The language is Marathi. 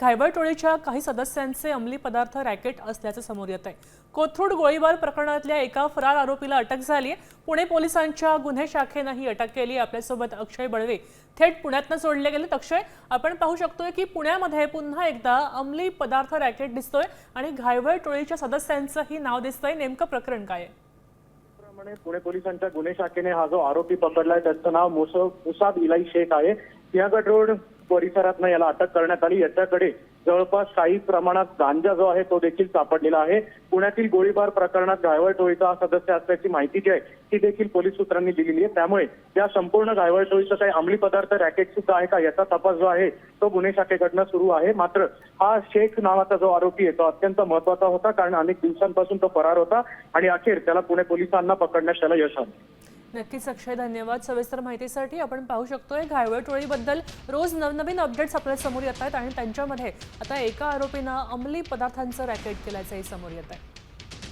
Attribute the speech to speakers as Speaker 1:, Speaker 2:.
Speaker 1: घायवळ टोळीच्या काही सदस्यांचे अंमली पदार्थ रॅकेट असल्याचं समोर येत आहे. कोथरूड गोळीबार प्रकरणातल्या एका फरार आरोपीला अटक झाली आहे पुणे पोलिसांच्या गुन्हे शाखेनं ही अटक केली आपल्यासोबत अक्षय बळवे थेट पुण्यातनं जोडले गेलेत अक्षय आपण पाहू शकतोय की पुण्यामध्ये पुन्हा एकदा अंमली पदार्थ रॅकेट दिसतोय आणि घायवळ टोळीच्या सदस्यांचंही नाव दिसतंय. नेमकं प्रकरण काय आहे?
Speaker 2: पुणे पोलिसांच्या गुन्हे शाखेने हा जो आरोपी पकडलाय त्याचं नाव मुसाद इलाई शेख आहे. सिंहगड रोड परिसरात याला अटक करण्यात आली. याच्याकडे जवळपास काही प्रमाणात गांजा जो आहे तो देखील सापडलेला आहे. पुण्यातील गोळीबार प्रकरणात गायवळ टोळीचा हा सदस्य असल्याची माहिती जी आहे ती देखील पोलीस सूत्रांनी दिलेली आहे. त्यामुळे या संपूर्ण गायवळ टोळीचा काही अंमली पदार्थ रॅकेट सुद्धा आहे का याचा तपास जो आहे तो गुन्हे शाखेकडनं सुरू आहे. मात्र हा शेख नावाचा जो आरोपी आहे तो अत्यंत महत्त्वाचा होता कारण अनेक दिवसांपासून तो फरार होता आणि अखेर त्याला पुणे पोलिसांना पकडण्यात त्याला यश आलं.
Speaker 1: नक्कीच अक्षय धन्यवाद सविस्तर माहितीसाठी. आपण पाहू शकतोय घायवळ टोळीबद्दल रोज नवनवीन अपडेट्स आपल्यासमोर येत आहेत आणि त्यांच्यामध्ये आता एका आरोपीनं अंमली पदार्थांचं रॅकेट केल्याचंही समोर येत आहे.